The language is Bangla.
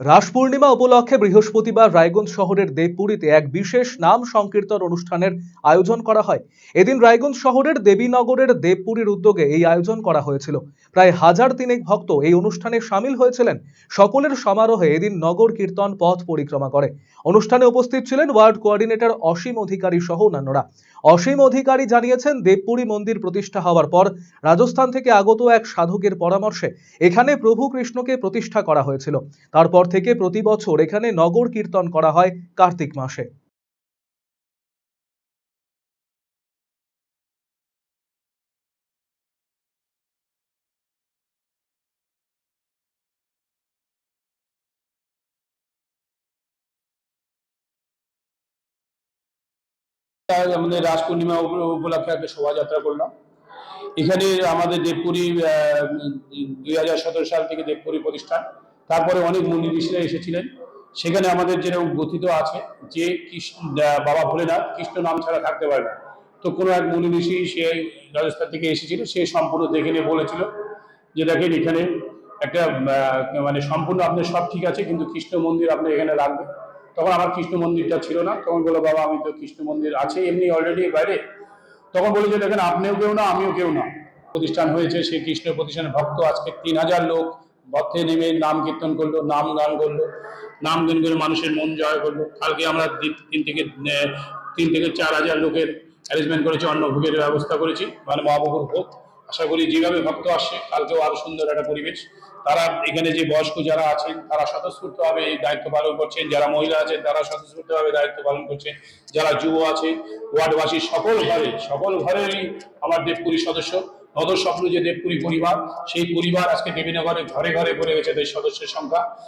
রাস পূর্ণিমা উপলক্ষে বৃহস্পতিবার রায়গঞ্জ শহরের দেবপুরীতে এক বিশেষ নাম সংকীর্তন অনুষ্ঠানের আয়োজন করা হয়। এদিন রায়গঞ্জ শহরের দেবীনগরের দেবপুরীর উদ্যোগে এই আয়োজন করা হয়েছিল। প্রায় হাজার তিনেক ভক্ত এই অনুষ্ঠানে সামিল হয়েছিলেন। সকলের সমারোহে এদিন নগর কীর্তন পথ পরিক্রমা করে। অনুষ্ঠানে উপস্থিত ছিলেন ওয়ার্ড কোঅর্ডিনেটর অসীম অধিকারী সহ অন্যান্যরা। অসীম অধিকারী জানিয়েছেন, দেবপুরী মন্দির প্রতিষ্ঠা হওয়ার পর রাজস্থান থেকে আগত এক সাধকের পরামর্শে এখানে প্রভু কৃষ্ণকে প্রতিষ্ঠা করা হয়েছিল। তারপর থেকে প্রতি বছর এখানে নগর কীর্তন করা হয় কার্তিক মাসে। আমাদের রাস পূর্ণিমা উপলক্ষে একটা শোভাযাত্রা করলাম। এখানে আমাদের দেবপুরী দুই হাজার সতেরো সাল থেকে দেবপুরী প্রতিষ্ঠান। তারপরে অনেক মুনি ঋষিরা এসেছিলেন। সেখানে আমাদের যেরকম গথিত আছে যে কৃষ্ণ বাবা ভোলেনাথ কৃষ্ণ নাম ছাড়া থাকতে পারে না। তো কোনো এক মুনি ঋষি সে রাজস্থান থেকে এসেছিল, সে সম্পূর্ণ দেখে নিয়ে বলেছিল যে দেখেন এখানে একটা মানে সম্পূর্ণ আপনার সব ঠিক আছে, কিন্তু কৃষ্ণ মন্দির আপনি এখানে রাখবেন। তখন আমার কৃষ্ণ মন্দিরটা ছিল না। তখন বলল, বাবা, আমি তো কৃষ্ণ মন্দির আছে, এমনি অলরেডি বাইরে। তখন বলে যে, দেখেন, আপনিও কেউ না, আমিও কেউ না। প্রতিষ্ঠান হয়েছে সেই কৃষ্ণ প্রতিষ্ঠানের ভক্ত, আজকে তিন হাজার লোক পথে নেমে নাম কীর্তন করল, নাম গান করল, নাম গান করে মানুষের মন জয় করল। কালকে আমরা তিন থেকে তিন থেকে চার হাজার লোকের অ্যারেঞ্জমেন্ট করেছি অন্নভোগের ব্যবস্থা করেছি মানে মহাপ্রভুর ভোগ। আশা করি যেভাবে ভক্ত আসছে, কালকেও আরও সুন্দর একটা পরিবেশ। তারা এখানে যে বয়স্ক যারা আছেন, তারা স্বতঃস্ফূর্তভাবে এই দায়িত্ব পালন করছেন। যারা মহিলা আছেন, তারা স্বতঃস্ফূর্তভাবে দায়িত্ব পালন করছেন। যারা যুব আছে ওয়ার্ডবাসী সকল ঘরে, সকল ঘরেরই আমার দেবপুরী সদস্য। নদর স্বপ্ন যে দেবপুরী পরিবার, সেই পরিবার আজকে বিভিন্ন ঘরে ঘরে ঘরে পড়ে গেছে দেশ সদস্যের সংখ্যা।